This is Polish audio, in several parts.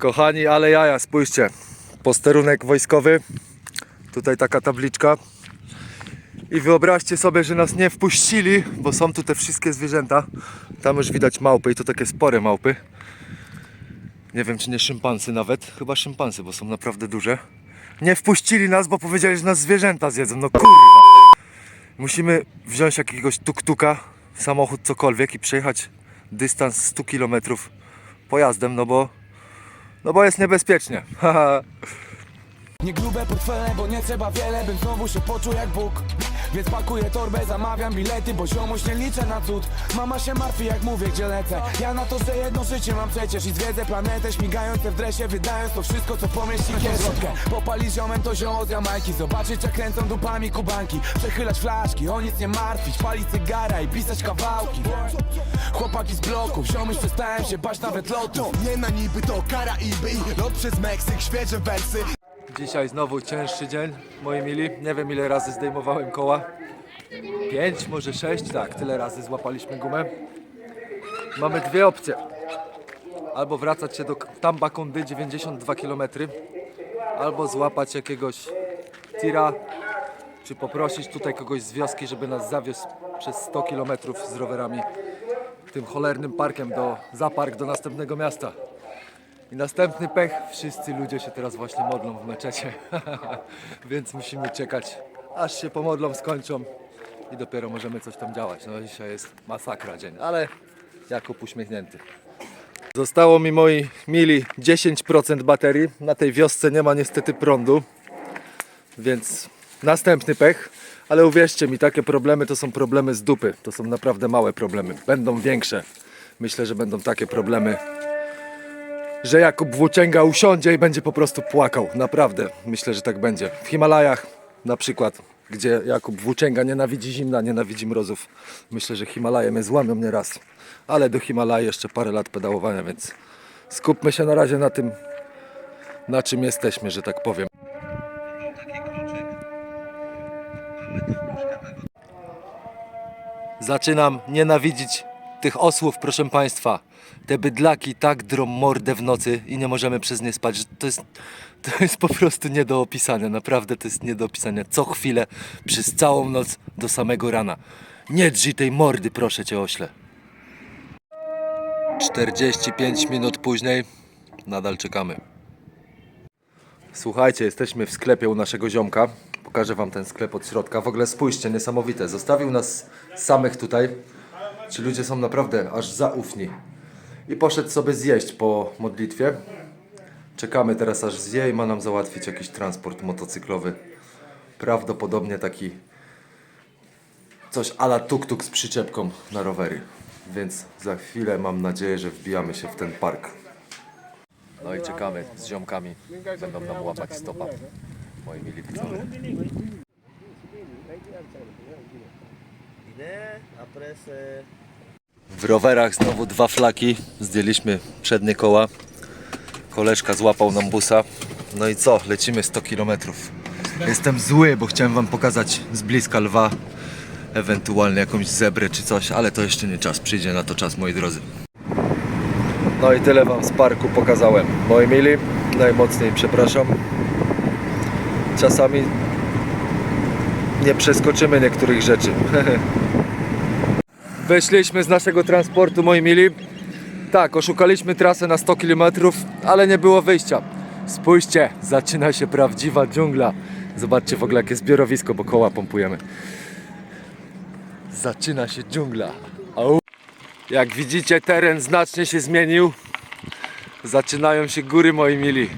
Kochani, ale jaja, spójrzcie. Posterunek wojskowy. Tutaj taka tabliczka. I wyobraźcie sobie, że nas nie wpuścili, bo są tu te wszystkie zwierzęta. Tam już widać małpy i to takie spore małpy. Nie wiem, czy nie szympansy nawet. Chyba szympansy, bo są naprawdę duże. Nie wpuścili nas, bo powiedzieli, że nas zwierzęta zjedzą. No kurwa. Musimy wziąć jakiegoś tuk-tuka, samochód, cokolwiek i przejechać dystans 100 km pojazdem, no bo, no bo jest niebezpiecznie. Nie grube portfele, bo nie trzeba wiele, bym znowu się poczuł jak Bóg. Więc pakuję torbę, zamawiam bilety, bo ziomuś nie liczę na cud. Mama się martwi jak mówię, gdzie lecę. Ja na to, że jedno życie mam przecież i zwiedzę planetę Śmigające w dresie, wydając to wszystko, co pomieści kieszonkę Popalić ziomem to zioło z Jamajki. Zobaczyć jak kręcą dupami kubanki. Przechylać flaszki, o nic nie martwić. Palić cygara i pisać kawałki. Chłopaki z bloków, ziomuś przestałem się bać nawet lotu. Nie na niby, to Karaiby i lot przez Meksyk, świeże wersy Dzisiaj znowu cięższy dzień, moi mili. Nie wiem ile razy zdejmowałem koła. Pięć, może sześć, tak, tyle razy złapaliśmy gumę. Mamy dwie opcje. Albo wracać się do Tambacondy 92 km, albo złapać jakiegoś tira, czy poprosić tutaj kogoś z wioski, żeby nas zawiózł przez 100 km z rowerami tym cholernym parkiem do zapark do następnego miasta. I następny pech, wszyscy ludzie się teraz właśnie modlą w meczecie, więc musimy czekać, aż się pomodlą, skończą i dopiero możemy coś tam działać. No dzisiaj jest masakra dzień, ale Jakub uśmiechnięty. Zostało mi moi mili 10% baterii, na tej wiosce nie ma niestety prądu, więc następny pech. Ale uwierzcie mi, takie problemy to są problemy z dupy. To są naprawdę małe problemy. Będą większe. Myślę, że będą takie problemy że Jakub Włóczęga usiądzie i będzie po prostu płakał. Naprawdę, myślę, że tak będzie. W Himalajach na przykład, gdzie Jakub Włóczęga nienawidzi zimna, nienawidzi mrozów. Myślę, że Himalaje mnie złamią nie raz. Ale do Himalaj jeszcze parę lat pedałowania, więc skupmy się na razie na tym, na czym jesteśmy, że tak powiem. Zaczynam nienawidzić tych osłów, proszę Państwa. Te bydlaki tak drą mordę w nocy i nie możemy przez nie spać. To jest, to jest po prostu nie do opisania. Naprawdę to jest nie do opisania. Co chwilę, przez całą noc do samego rana. Nie drzyj tej mordy, proszę Cię ośle. 45 minut później nadal czekamy. Słuchajcie, jesteśmy w sklepie u naszego ziomka. Pokażę wam ten sklep od środka. W ogóle spójrzcie, niesamowite. Zostawił nas samych tutaj. Ci ludzie są naprawdę aż zaufni. I poszedł sobie zjeść po modlitwie. Czekamy teraz aż zje i ma nam załatwić jakiś transport motocyklowy. Prawdopodobnie taki coś ala tuk-tuk z przyczepką na rowery. Więc za chwilę mam nadzieję, że wbijamy się w ten park. No i czekamy z ziomkami. Będą nam łapać stopa. Moi mili widzowie. W rowerach znowu dwa flaki. Zdjęliśmy przednie koła. Koleżka złapał nam busa. No i co? Lecimy 100 km. Jestem zły, bo chciałem wam pokazać z bliska lwa. Ewentualnie jakąś zebrę czy coś, ale to jeszcze nie czas. Przyjdzie na to czas, moi drodzy. No i tyle wam z parku pokazałem. Moi mili, najmocniej przepraszam. Czasami nie przeskoczymy niektórych rzeczy. Wyszliśmy z naszego transportu, moi mili. Tak, oszukaliśmy trasę na 100 km, ale nie było wyjścia. Spójrzcie, zaczyna się prawdziwa dżungla. Zobaczcie w ogóle jakie zbiorowisko, bo koła pompujemy. Zaczyna się dżungla. Au. Jak widzicie, teren znacznie się zmienił. Zaczynają się góry, moi mili.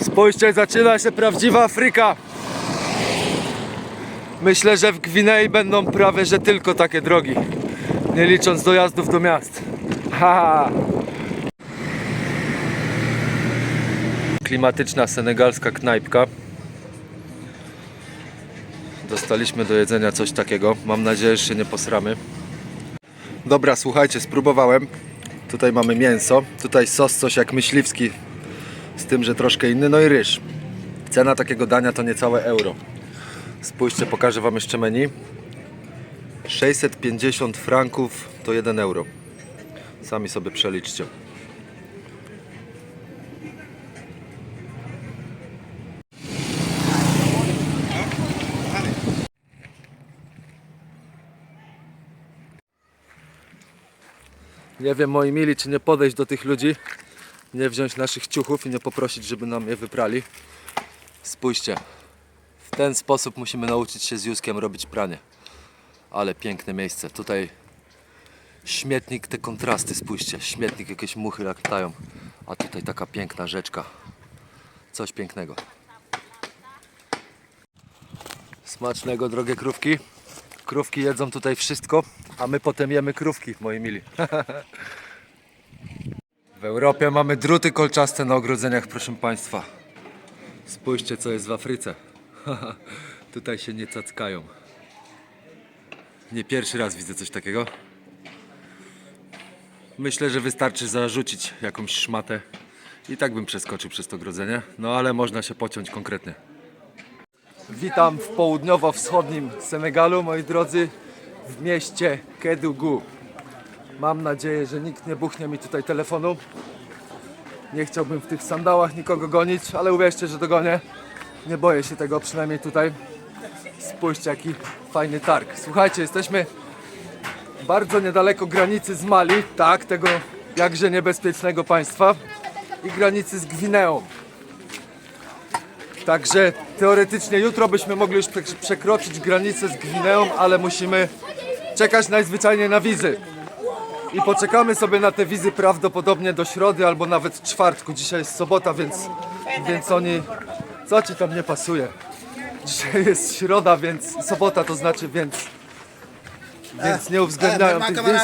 Spójrzcie, zaczyna się prawdziwa Afryka. Myślę, że w Gwinei będą prawie że tylko takie drogi. Nie licząc dojazdów do miast. Ha! Klimatyczna senegalska knajpka. Dostaliśmy do jedzenia coś takiego. Mam nadzieję, że się nie posramy. Dobra, słuchajcie, spróbowałem. Tutaj mamy mięso. Tutaj sos coś jak myśliwski. Z tym, że troszkę inny. No i ryż. Cena takiego dania to niecałe euro. Spójrzcie, pokażę Wam jeszcze menu. 650 franków to 1 euro. Sami sobie przeliczcie. Nie wiem, moi mili, czy nie podejść do tych ludzi, nie wziąć naszych ciuchów i nie poprosić, żeby nam je wyprali. Spójrzcie, ten sposób musimy nauczyć się z Józkiem robić pranie. Ale piękne miejsce. Tutaj śmietnik, te kontrasty, spójrzcie. Śmietnik, jakieś muchy latają. A tutaj taka piękna rzeczka. Coś pięknego. Smacznego, drogie krówki. Krówki jedzą tutaj wszystko, a my potem jemy krówki, moi mili. W Europie mamy druty kolczaste na ogrodzeniach, proszę Państwa. Spójrzcie, co jest w Afryce. Tutaj się nie cackają. Nie pierwszy raz widzę coś takiego. Myślę, że wystarczy zarzucić jakąś szmatę i tak bym przeskoczył przez to ogrodzenie. No ale można się pociąć konkretnie. Witam w południowo-wschodnim Senegalu, moi drodzy, w mieście Kedugu. Mam nadzieję, że nikt nie buchnie mi tutaj telefonu. Nie chciałbym w tych sandałach nikogo gonić, ale uwierzcie, że dogonię. Nie boję się tego, przynajmniej tutaj. Spójrzcie, jaki fajny targ. Słuchajcie, jesteśmy bardzo niedaleko granicy z Mali, tak, tego jakże niebezpiecznego państwa i granicy z Gwineą. Także teoretycznie jutro byśmy mogli już prze- przekroczyć granicę z Gwineą, ale musimy czekać najzwyczajniej na wizy. I poczekamy sobie na te wizy prawdopodobnie do środy albo nawet czwartku. Dzisiaj jest sobota, więc, więc oni. Co ci tam nie pasuje? Dzisiaj jest środa, więc sobota to znaczy, więc. Więc nie uwzględniają tych wiz.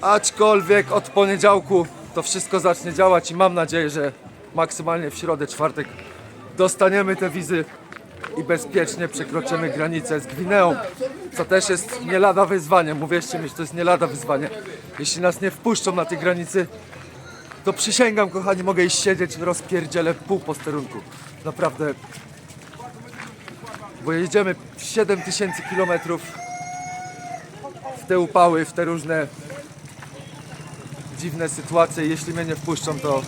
Aczkolwiek od poniedziałku to wszystko zacznie działać i mam nadzieję, że maksymalnie w środę, czwartek dostaniemy te wizy i bezpiecznie przekroczymy granicę z Gwineą, co też jest nie lada wyzwanie. Uwierzcie mi, że to jest nie lada wyzwanie. Jeśli nas nie wpuszczą na tej granicy, to przysięgam, kochani, mogę iść siedzieć, rozpierdzielę pół posterunku. Naprawdę. Bo jedziemy 7000 kilometrów w te upały, w te różne dziwne sytuacje. Jeśli mnie nie wpuszczą, to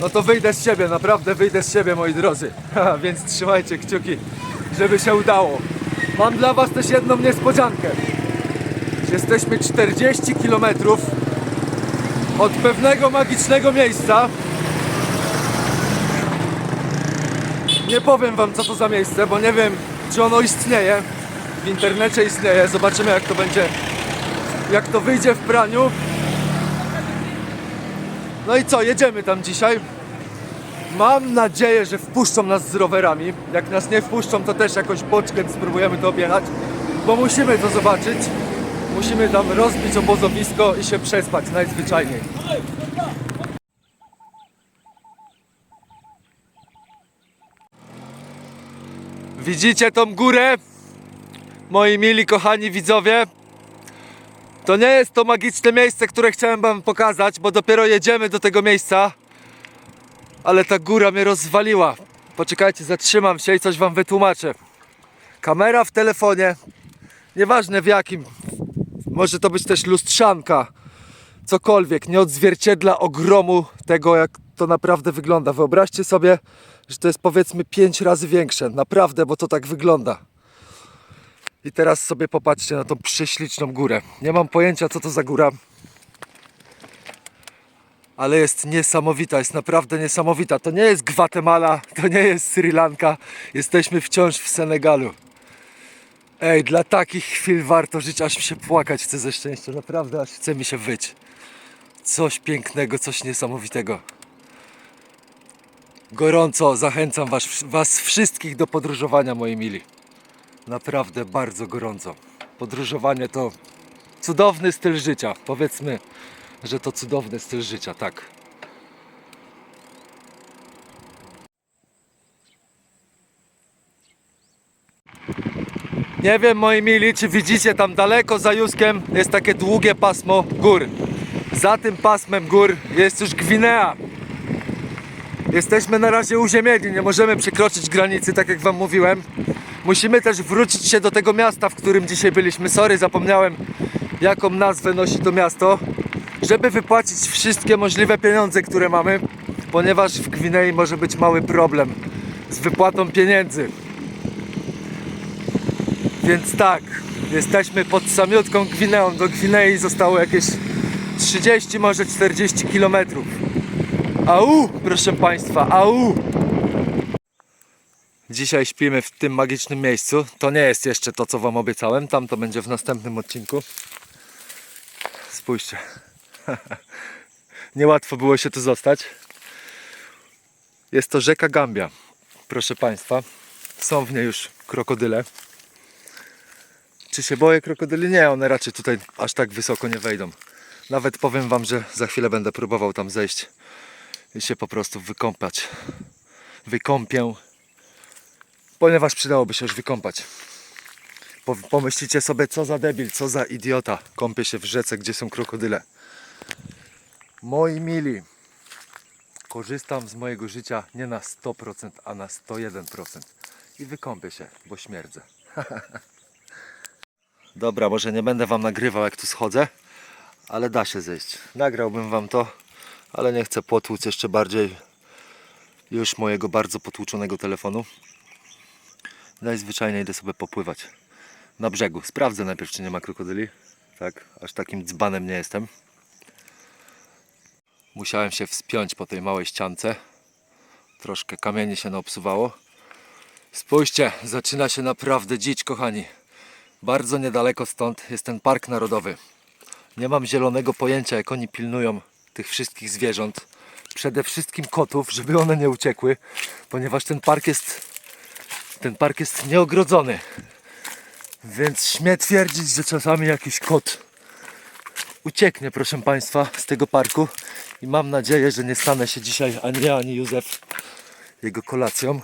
no to wyjdę z siebie, naprawdę wyjdę z siebie, moi drodzy. Więc trzymajcie kciuki, żeby się udało. Mam dla Was też jedną niespodziankę. Jesteśmy 40 km od pewnego magicznego miejsca. Nie powiem Wam, co to za miejsce, bo nie wiem, czy ono istnieje. W internecie istnieje. Zobaczymy, jak to będzie, jak to wyjdzie w praniu. No i co, jedziemy tam dzisiaj. Mam nadzieję, że wpuszczą nas z rowerami. Jak nas nie wpuszczą, to też jakoś boczkiem spróbujemy to objechać, bo musimy to zobaczyć. Musimy tam rozbić obozowisko i się przespać najzwyczajniej. Widzicie tą górę? Moi mili, kochani widzowie, to nie jest to magiczne miejsce, które chciałem wam pokazać, bo dopiero jedziemy do tego miejsca. Ale ta góra mnie rozwaliła. Poczekajcie, zatrzymam się i coś wam wytłumaczę. Kamera w telefonie, nieważne w jakim, może to być też lustrzanka, cokolwiek, nie odzwierciedla ogromu tego, jak to naprawdę wygląda. Wyobraźcie sobie, że to jest powiedzmy 5 razy większe. Naprawdę, bo to tak wygląda. I teraz sobie popatrzcie na tą prześliczną górę. Nie mam pojęcia, co to za góra. Ale jest niesamowita, jest naprawdę niesamowita. To nie jest Gwatemala, to nie jest Sri Lanka. Jesteśmy wciąż w Senegalu. Ej, dla takich chwil warto żyć, aż mi się płakać chce ze szczęścia. Naprawdę, aż chce mi się wyć. Coś pięknego, coś niesamowitego. Gorąco zachęcam was, was wszystkich do podróżowania, moi mili. Naprawdę bardzo gorąco. Podróżowanie to cudowny styl życia. Powiedzmy, że to cudowny styl życia, tak. Nie wiem, moi mili, czy widzicie tam daleko za Juskiem jest takie długie pasmo gór. Za tym pasmem gór jest już Gwinea. Jesteśmy na razie uziemieni, nie możemy przekroczyć granicy, tak jak wam mówiłem. Musimy też wrócić się do tego miasta, w którym dzisiaj byliśmy. Sorry, zapomniałem jaką nazwę nosi to miasto, żeby wypłacić wszystkie możliwe pieniądze, które mamy, ponieważ w Gwinei może być mały problem z wypłatą pieniędzy. Więc tak, jesteśmy pod samiutką Gwineą. Do Gwinei zostało jakieś 30, może 40 kilometrów. Au, proszę Państwa, au! Dzisiaj śpimy w tym magicznym miejscu. To nie jest jeszcze to, co Wam obiecałem. Tam to będzie w następnym odcinku. Spójrzcie. Niełatwo było się tu zostać. Jest to rzeka Gambia. Proszę Państwa, są w niej już krokodyle. Czy się boję krokodyli? Nie, one raczej tutaj aż tak wysoko nie wejdą. Nawet powiem Wam, że za chwilę będę próbował tam zejść i się po prostu wykąpać. Wykąpię, ponieważ przydałoby się już wykąpać. Po- Pomyślicie sobie, co za debil, co za idiota. Kąpie się w rzece, gdzie są krokodyle. Moi mili, korzystam z mojego życia nie na 100%, a na 101%. I wykąpię się, bo śmierdzę. Dobra, może nie będę wam nagrywał jak tu schodzę, ale da się zejść. Nagrałbym wam to, ale nie chcę potłuc jeszcze bardziej już mojego bardzo potłuczonego telefonu. Najzwyczajniej idę sobie popływać na brzegu. Sprawdzę najpierw, czy nie ma krokodyli. Tak, aż takim dzbanem nie jestem. Musiałem się wspiąć po tej małej ściance. Troszkę kamieni się naobsuwało. Spójrzcie, zaczyna się naprawdę dzić, kochani. Bardzo niedaleko stąd jest ten park narodowy. Nie mam zielonego pojęcia, jak oni pilnują tych wszystkich zwierząt. Przede wszystkim kotów, żeby one nie uciekły, ponieważ ten park jest ten park jest nieogrodzony. Więc śmie twierdzić, że czasami jakiś kot ucieknie, proszę Państwa, z tego parku. I mam nadzieję, że nie stanę się dzisiaj ani ja, ani Józef jego kolacją.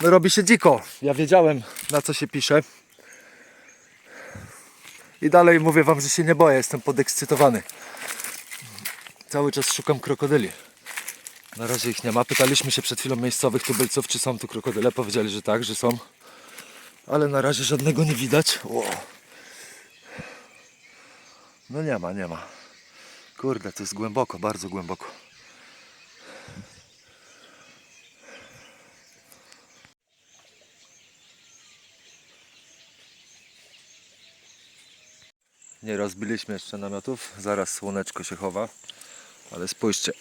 No robi się dziko. Ja wiedziałem, na co się pisze. I dalej mówię Wam, że się nie boję, jestem podekscytowany. Cały czas szukam krokodyli. Na razie ich nie ma. Pytaliśmy się przed chwilą miejscowych tubylców, czy są tu krokodyle. Powiedzieli, że tak, że są. Ale na razie żadnego nie widać. No nie ma, nie ma. Kurde, to jest głęboko, bardzo głęboko. Nie rozbiliśmy jeszcze namiotów. Zaraz słoneczko się chowa. Ale spójrzcie.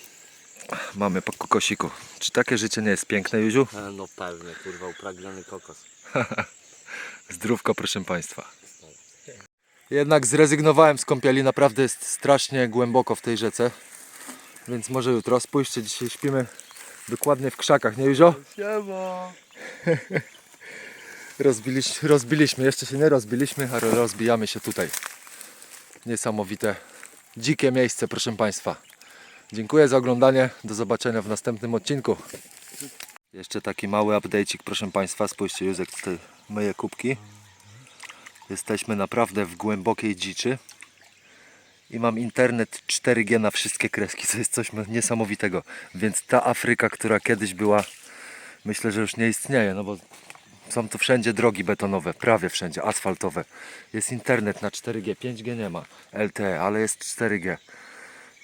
Mamy po kokosiku. Czy takie życie nie jest piękne, Juziu? E, No pewnie, kurwa, upragniony kokos. Zdrówko, proszę Państwa. Jednak zrezygnowałem z kąpieli. Naprawdę jest strasznie głęboko w tej rzece. Więc może jutro. Spójrzcie, dzisiaj śpimy dokładnie w krzakach, nie Juzio? Siema! Rozbiliśmy, rozbiliśmy, jeszcze się nie rozbiliśmy, ale rozbijamy się tutaj. Niesamowite, dzikie miejsce, proszę Państwa. Dziękuję za oglądanie, do zobaczenia w następnym odcinku. Jeszcze taki mały update'ik, proszę Państwa. Spójrzcie, Józek tutaj myje kubki. Jesteśmy naprawdę w głębokiej dziczy. I mam internet 4G na wszystkie kreski, co jest coś niesamowitego. Więc ta Afryka, która kiedyś była, myślę, że już nie istnieje, no bo są tu wszędzie drogi betonowe, prawie wszędzie, asfaltowe. Jest internet na 4G, 5G nie ma, LTE, ale jest 4G.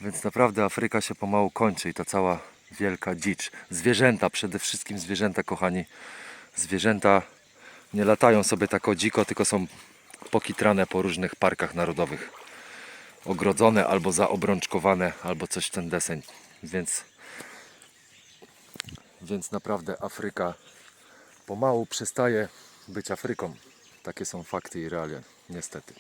Więc naprawdę Afryka się pomału kończy i ta cała wielka dzicz. Zwierzęta, przede wszystkim zwierzęta, kochani. Zwierzęta nie latają sobie tak o dziko, tylko są pokitrane po różnych parkach narodowych. Ogrodzone albo zaobrączkowane, albo coś w ten deseń. Więc, więc naprawdę Afryka pomału przestaje być Afryką. Takie są fakty i realia, niestety.